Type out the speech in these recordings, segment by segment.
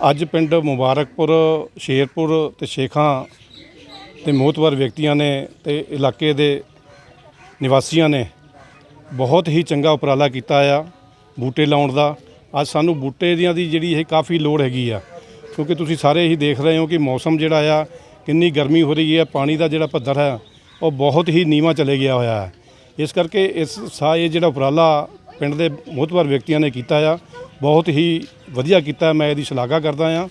ਅੱਜ ਪਿੰਡ ਮੁਬਾਰਕਪੁਰ, ਸ਼ੇਰਪੁਰ ਤੇ ਸ਼ੇਖਾਂ ਤੇ ਮੋਹਤਵਰ ਵਿਅਕਤੀਆਂ ਨੇ ਤੇ ਇਲਾਕੇ ਦੇ ਨਿਵਾਸੀਆਂ ਨੇ ਬਹੁਤ ਹੀ ਚੰਗਾ ਉਪਰਾਲਾ ਕੀਤਾ ਆ ਬੂਟੇ ਲਾਉਣ ਦਾ। ਅੱਜ ਸਾਨੂੰ ਬੂਟੇ ਦੀਆਂ ਦੀ ਜਿਹੜੀ ਇਹ ਕਾਫੀ ਲੋੜ ਹੈਗੀ ਆ, ਕਿਉਂਕਿ ਤੁਸੀਂ ਸਾਰੇ ਹੀ ਦੇਖ ਰਹੇ ਹੋ ਕਿ ਮੌਸਮ ਜਿਹੜਾ ਆ, ਕਿੰਨੀ ਗਰਮੀ ਹੋ ਰਹੀ ਹੈ, ਪਾਣੀ ਦਾ ਜਿਹੜਾ ਪੱਧਰ ਹੈ, ਉਹ ਬਹੁਤ ਹੀ ਨੀਵਾਂ ਚਲੇ ਗਿਆ ਹੋਇਆ ਹੈ। ਇਸ ਕਰਕੇ ਇਸ ਸਾ ਇਹ ਜਿਹੜਾ ਉਪਰਾਲਾ ਪਿੰਡ ਦੇ ਮੋਹਤਵਰ ਵਿਅਕਤੀਆਂ ਨੇ ਕੀਤਾ ਆ, ਬਹੁਤ ਹੀ ਵਧੀਆ ਕੀਤਾ, ਮੈਂ ਇਹਦੀ ਸ਼ਲਾਘਾ ਕਰਦਾ ਆ।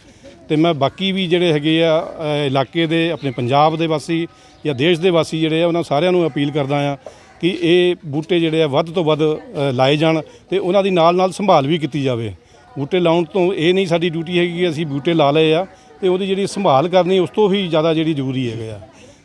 ਤੇ ਮੈਂ ਬਾਕੀ ਵੀ ਜਿਹੜੇ ਹੈਗੇ ਆ ਇਲਾਕੇ ਦੇ, ਆਪਣੇ ਪੰਜਾਬ ਦੇ ਵਾਸੀ ਜਾਂ ਦੇਸ਼ ਦੇ ਵਾਸੀ ਜਿਹੜੇ ਆ, ਉਹਨਾਂ ਸਾਰਿਆਂ ਨੂੰ ਅਪੀਲ ਕਰਦਾ ਆ ਕਿ ਇਹ ਬੂਟੇ ਜਿਹੜੇ ਆ, ਵੱਧ ਤੋਂ ਵੱਧ ਲਾਏ ਜਾਣ ਤੇ ਉਹਨਾਂ ਦੀ ਨਾਲ ਨਾਲ ਸੰਭਾਲ ਵੀ ਕੀਤੀ ਜਾਵੇ। ਬੂਟੇ ਲਾਉਣ ਤੋਂ ਇਹ ਨਹੀਂ ਸਾਡੀ ਡਿਊਟੀ ਹੈਗੀ ਕਿ ਅਸੀਂ ਬੂਟੇ ਲਾ ਲਏ ਆ ਤੇ ਉਹਦੀ ਜਿਹੜੀ ਸੰਭਾਲ ਕਰਨੀ ਉਸ ਤੋਂ ਹੀ ਜ਼ਿਆਦਾ ਜਿਹੜੀ ਜ਼ਰੂਰੀ ਹੈਗੇ ਆ।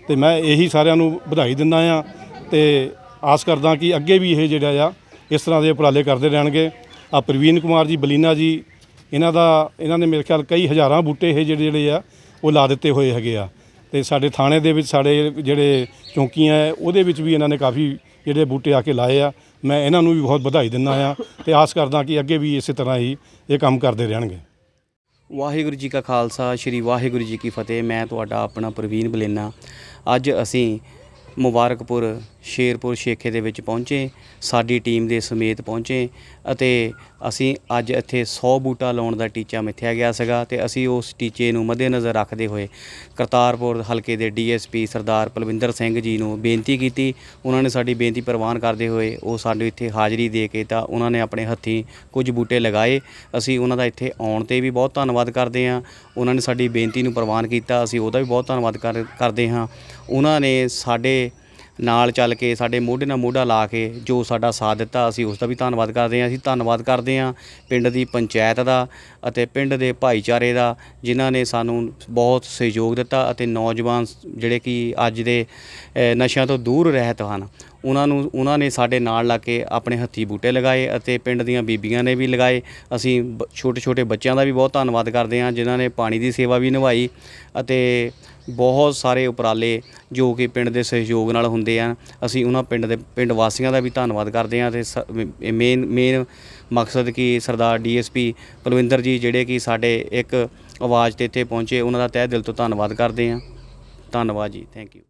ਤੇ ਮੈਂ ਇਹੀ ਸਾਰਿਆਂ ਨੂੰ ਵਧਾਈ ਦਿੰਦਾ ਆ ਤੇ ਆਸ ਕਰਦਾ ਕਿ ਅੱਗੇ ਵੀ ਇਹ ਜਿਹੜਾ ਆ ਇਸ ਤਰ੍ਹਾਂ ਦੇ ਉਪਰਾਲੇ ਕਰਦੇ ਰਹਿਣਗੇ। ਆ ਪ੍ਰਵੀਨ ਕੁਮਾਰ ਜੀ, ਬਲੀਨਾ ਜੀ, ਇਹਨਾਂ ਦਾ, ਇਹਨਾਂ ਨੇ ਮੇਰੇ ਖਿਆਲ ਕਈ ਹਜ਼ਾਰਾਂ ਬੂਟੇ ਇਹ ਜਿਹੜੇ ਜਿਹੜੇ ਆ, ਉਹ ਲਾ ਦਿੱਤੇ ਹੋਏ ਹੈਗੇ ਆ। ਤੇ ਸਾਡੇ ਥਾਣੇ ਦੇ ਵਿੱਚ, ਸਾਡੇ ਜਿਹੜੇ ਚੌਂਕੀਆਂ ਹੈ, ਉਹਦੇ ਵਿੱਚ ਵੀ ਇਹਨਾਂ ਨੇ ਕਾਫੀ ਜਿਹੜੇ ਬੂਟੇ ਆ ਕੇ ਲਾਏ ਆ। ਮੈਂ ਇਹਨਾਂ ਨੂੰ ਵੀ ਬਹੁਤ ਵਧਾਈ ਦਿੰਦਾ ਆ ਤੇ ਆਸ ਕਰਦਾ ਕਿ ਅੱਗੇ ਵੀ ਇਸੇ ਤਰ੍ਹਾਂ ਹੀ ਇਹ ਕੰਮ ਕਰਦੇ ਰਹਿਣਗੇ। ਵਾਹਿਗੁਰੂ ਜੀ ਕਾ ਖਾਲਸਾ, ਸ੍ਰੀ ਵਾਹਿਗੁਰੂ ਜੀ ਕੀ ਫਤਿਹ। ਮੈਂ ਤੁਹਾਡਾ ਆਪਣਾ ਪ੍ਰਵੀਨ ਬਲੇਨਾ। ਅੱਜ ਅਸੀਂ ਮੁਬਾਰਕਪੁਰ ਸ਼ੇਰਪੁਰ ਸ਼ੇਖੇ ਦੇ ਵਿੱਚ ਪਹੁੰਚੇ, ਸਾਡੀ ਟੀਮ ਦੇ ਸਮੇਤ ਪਹੁੰਚੇ ਅਤੇ ਅਸੀਂ ਅੱਜ ਇੱਥੇ 100 ਬੂਟਾ ਲਾਉਣ ਦਾ ਟੀਚਾ ਮਿੱਥਿਆ ਗਿਆ ਸੀਗਾ ਤੇ ਅਸੀਂ ਉਸ ਟੀਚੇ ਨੂੰ ਮੱਦੇਨਜ਼ਰ ਰੱਖਦੇ ਹੋਏ ਕਰਤਾਰਪੁਰ ਹਲਕੇ ਦੇ ਡੀਐਸਪੀ ਸਰਦਾਰ ਪਲਵਿੰਦਰ ਸਿੰਘ ਜੀ ਨੂੰ ਬੇਨਤੀ ਕੀਤੀ। ਉਹਨਾਂ ਨੇ ਸਾਡੀ ਬੇਨਤੀ ਪ੍ਰਵਾਨ ਕਰਦੇ ਹੋਏ ਉਹ ਸਾਨੂੰ ਇੱਥੇ ਹਾਜ਼ਰੀ ਦੇ ਕੇ ਤਾਂ ਉਹਨਾਂ ਨੇ ਆਪਣੇ ਹੱਥੀਂ ਕੁਝ ਬੂਟੇ ਲਗਾਏ। ਅਸੀਂ ਉਹਨਾਂ ਦਾ ਇੱਥੇ ਆਉਣ ਤੇ ਵੀ ਬਹੁਤ ਧੰਨਵਾਦ ਕਰਦੇ ਹਾਂ। ਉਹਨਾਂ ਨੇ ਸਾਡੀ ਬੇਨਤੀ ਨੂੰ ਪ੍ਰਵਾਨ ਕੀਤਾ। ਅਸੀਂ ਉਹਦਾ ਵੀ ਬਹੁਤ ਧੰਨਵਾਦ ਕਰਦੇ ਹਾਂ। ਉਹਨਾਂ ਨੇ ਸਾਡੇ ਨਾਲ ਚੱਲ ਕੇ ਸਾਡੇ ਮੋਢੇ ਨਾਲ ਮੋਢਾ ਲਾ ਕੇ ਜੋ ਸਾਡਾ ਸਾਥ ਦਿੱਤਾ, ਅਸੀਂ ਉਸ ਦਾ ਵੀ ਧੰਨਵਾਦ ਕਰਦੇ ਹਾਂ। ਅਸੀਂ ਧੰਨਵਾਦ ਕਰਦੇ ਹਾਂ ਪਿੰਡ ਦੀ ਪੰਚਾਇਤ ਦਾ ਅਤੇ ਪਿੰਡ ਦੇ ਭਾਈਚਾਰੇ ਦਾ, ਜਿਨ੍ਹਾਂ ਨੇ ਸਾਨੂੰ ਬਹੁਤ ਸਹਿਯੋਗ ਦਿੱਤਾ ਅਤੇ ਨੌਜਵਾਨ ਜਿਹੜੇ ਕਿ ਅੱਜ ਦੇ ਨਸ਼ਿਆਂ ਤੋਂ ਦੂਰ ਰਹਿਤ ਹਨ, ਉਹਨਾਂ ਨੂੰ, ਉਹਨਾਂ ਨੇ ਸਾਡੇ ਨਾਲ ਲਾ ਕੇ ਆਪਣੇ ਹੱਥੀ ਬੂਟੇ ਲਗਾਏ ਅਤੇ ਪਿੰਡ ਦੀਆਂ ਬੀਬੀਆਂ ਨੇ ਵੀ ਲਗਾਏ। ਅਸੀਂ ਛੋਟੇ ਛੋਟੇ ਬੱਚਿਆਂ ਦਾ ਵੀ ਬਹੁਤ ਧੰਨਵਾਦ ਕਰਦੇ ਹਾਂ, ਜਿਨ੍ਹਾਂ ਨੇ ਪਾਣੀ ਦੀ ਸੇਵਾ ਵੀ ਨਿਭਾਈ ਅਤੇ ਬਹੁਤ ਸਾਰੇ ਉਪਰਾਲੇ ਜੋ ਕਿ ਪਿੰਡ ਦੇ ਸਹਿਯੋਗ ਨਾਲ ਹੁੰਦੇ ਆ। ਅਸੀਂ ਉਹਨਾਂ ਪਿੰਡ ਦੇ, ਪਿੰਡ ਵਾਸੀਆਂ ਦਾ ਵੀ ਧੰਨਵਾਦ ਕਰਦੇ ਹਾਂ ਤੇ ਮੇਨ ਮੇਨ ਮਕਸਦ ਕਿ ਸਰਦਾਰ ਡੀਐਸਪੀ ਪਲਵਿੰਦਰ ਜੀ ਜਿਹੜੇ ਕਿ ਸਾਡੇ ਇੱਕ ਆਵਾਜ਼ ਤੇ ਇੱਥੇ ਪਹੁੰਚੇ, ਉਹਨਾਂ ਦਾ ਤਹਿ ਦਿਲ ਤੋਂ ਧੰਨਵਾਦ ਕਰਦੇ ਹਾਂ। ਧੰਨਵਾਦ ਜੀ ਥੈਂਕ ਯੂ